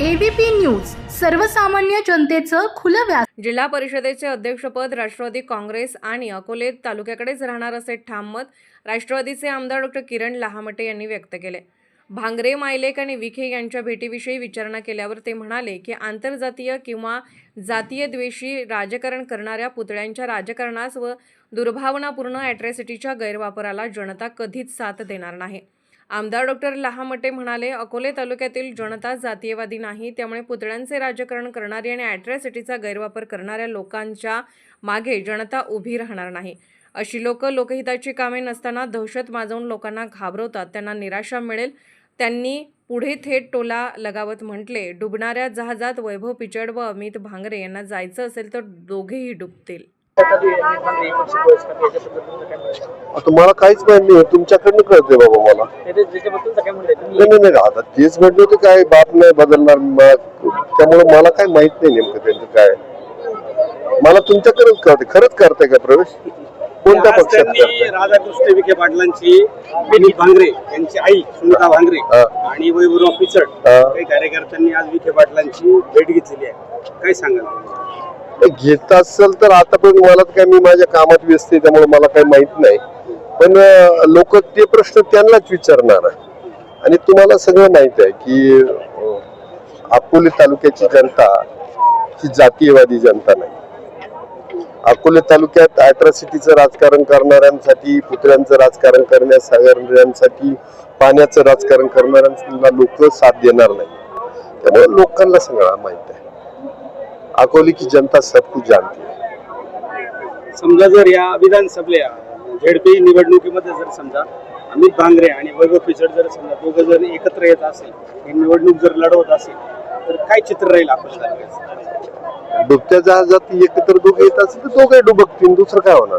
ABP news सर्वसामान्य जनतेचं खुलं व्यास जिल्हा परिषदेचे अध्यक्षपद राष्ट्रवादी काँग्रेस आणि अकोले तालुक्याकडेच राहणार असे ठाम मत राष्ट्रवादीचे आमदार डॉक्टर किरण लहामटे यांनी व्यक्त केले. भांगरे मायलेक आणि विखे यांच्या भेटीविषयी विचारणा केल्यावर ते म्हणाले की आंतरजातीय किंवा जातीय द्वेषी राजकारण करणाऱ्या पुतळ्यांच्या राजकारणास व दुर्भावनापूर्ण ॲट्रॅसिटीच्या गैरवापराला जनता कधीच साथ देणार नाही. आमदार डॉक्टर लहामटे म्हणाले अकोले तालुक्यातील जनता जातीयवादी नाही त्यामुळे पुतळ्यांचे राजकारण करणारी आणि ॲट्रॅसिटीचा गैरवापर करणाऱ्या लोकांच्या मागे जनता उभी राहणार नाही. अशी लोक लोकहिताची कामे नसताना दहशत माजवून लोकांना घाबरवतात त्यांना निराशा मिळेल. त्यांनी पुढे थेट टोला लगावत म्हटले डुबणाऱ्या जहाजात वैभव पिचड व अमित भांगरे यांना जायचं असेल तर दोघेही डुबतील. आता मला काहीच माहीत नाही तुमच्याकडनं कळतंय बाबा मला. नाही नाही नाही. आता तेच म्हटलं होतं काय बाप नाही बदलणार. म- त्यामुळे मला काय माहीत नाही नेमकं त्यांचं काय. मला तुमच्याकडेच कळते खरंच करताय का प्रवेश? कोणत्या आज पक्षात त्यांनी करताय? राधाकृष्ण विखे पाटलांची विनी भांगरे यांची आई सुनीता भांगरे हा. आणि वैभवराव पिचड हा. काही कार्यकर्त्यांनी आज विखे पाटलांची भेट घेतलेली आहे. काय सांगाल? नाही, घेत असेल तर आतापर्यंत मला काय मी माझ्या कामात व्यस्त आहे त्यामुळे मला काही माहीत नाही. पण लोक ते प्रश्न त्यांनाच विचारणार आहे. आणि तुम्हाला सगळं माहीत आहे की अकोले तालुक्याची जनता ही जातीयवादी जनता नाही. अकोले तालुक्यात अॅट्रॉसिटीचं राजकारण करणाऱ्यांसाठी पुतळ्यांचं राजकारण करण्यासाठी पाण्याचं राजकारण करणाऱ्यांना लोक साथ देणार नाही. त्यामुळे लोकांना सगळं माहीत आहे. अकोले की जनता सब कुछ जानती है। समजा जर या विधानसभेला झेडपी निवडणुकीमध्ये जर समजा अमित भांगरे आणि वैभव पिचड जर समजा दोघं जर एकत्र येत असेल ही निवडणूक जर लढवत असेल तर काय चित्र राहील आपण डुबत्या जहाजात एकत्र दोघे येत असेल तर दोघे डुबकतील दुसरं काय होणार?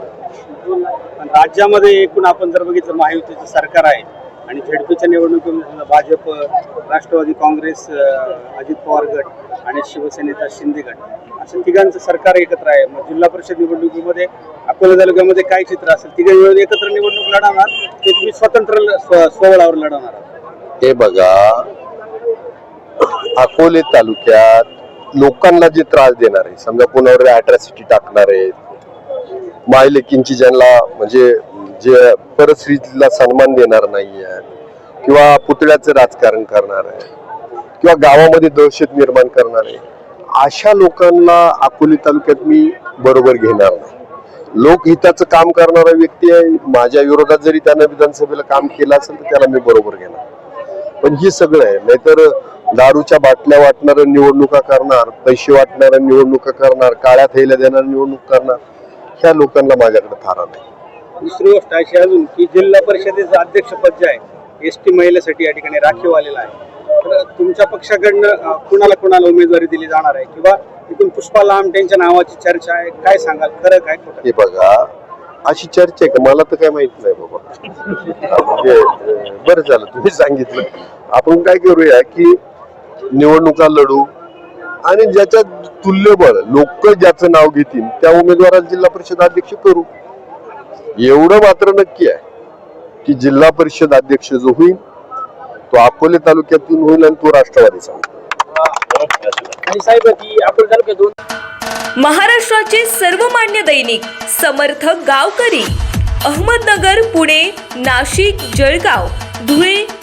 पण राज्यामध्ये एकूण आपण जर बघितलं महायुतीचं सरकार आहे आणि झेडपीच्या निवडणुकीमध्ये भाजप राष्ट्रवादी काँग्रेस अजित पवार गट आणि शिवसेनेचा शिंदे गट. असं तिघांचं सरकार एकत्र आहे. मग जिल्हा परिषद निवडणुकीमध्ये अकोला तालुक्यामध्ये काय चित्र असेल? तिघे मिळून एकत्र निवडणूक लढवणार ते तुम्ही स्वतंत्र ल- स्वबळावर लढवणार हे बघा अकोले तालुक्यात लोकांना जे त्रास देणार आहे समजा कोणावर अॅट्रॅसिटी टाकणार आहेत मायलेकींची ज्यांना म्हणजे जे परस्त्रीला सन्मान देणार नाही आहे किंवा पुतळ्याचं राजकारण करणार आहे किंवा गावामध्ये दहशत निर्माण करणार आहे अशा लोकांना अकोले तालुक्यात मी बरोबर घेणार नाही. लोकहिताचं काम करणारा व्यक्ती आहे. माझ्या विरोधात जरी त्यानं विधानसभेला काम केलं असेल तर त्याला मी बरोबर घेणार. पण हे सगळं आहे. नाहीतर दारूच्या बाटल्या वाटणार निवडणुका करणार पैसे वाटणाऱ्या निवडणुका करणार काळ्या थैल्या देणार निवडणूक करणार ह्या लोकांना माझ्याकडे थारा नाही. दुसरी गोष्ट अशी अजून की जिल्हा परिषदेचं अध्यक्षपद जे आहे एस टी महिलेसाठी या ठिकाणी राखीव आलेलं आहे. तर तुमच्या पक्षाकडनं कुणाला कुणाला उमेदवारी दिली जाणार आहे? किंवा इथून पुष्पा लांब नावाची चर्चा आहे? काय सांगाल? खरं काय खोटं? हे बघा अशी चर्चा आहे का? मला तर काय माहीत नाही बाबा. म्हणजे बरं झालं तुम्ही सांगितलं. आपण काय करूया की निवडणुका लढू आणि ज्याच्या तुल्यबळ लोक ज्याचं नाव घेतील त्या उमेदवाराला जिल्हा परिषद अध्यक्ष करू. एवढं मात्र नक्की आहे की जिल्हा परिषद अध्यक्ष जो होईल तो अकोले तालुक्यातून होईल आणि तो राष्ट्रवादीचा होईल महाराष्ट्राचे सर्वमान्य दैनिक समर्थ गावकरी अहमदनगर पुणे नाशिक जळगाव धुळे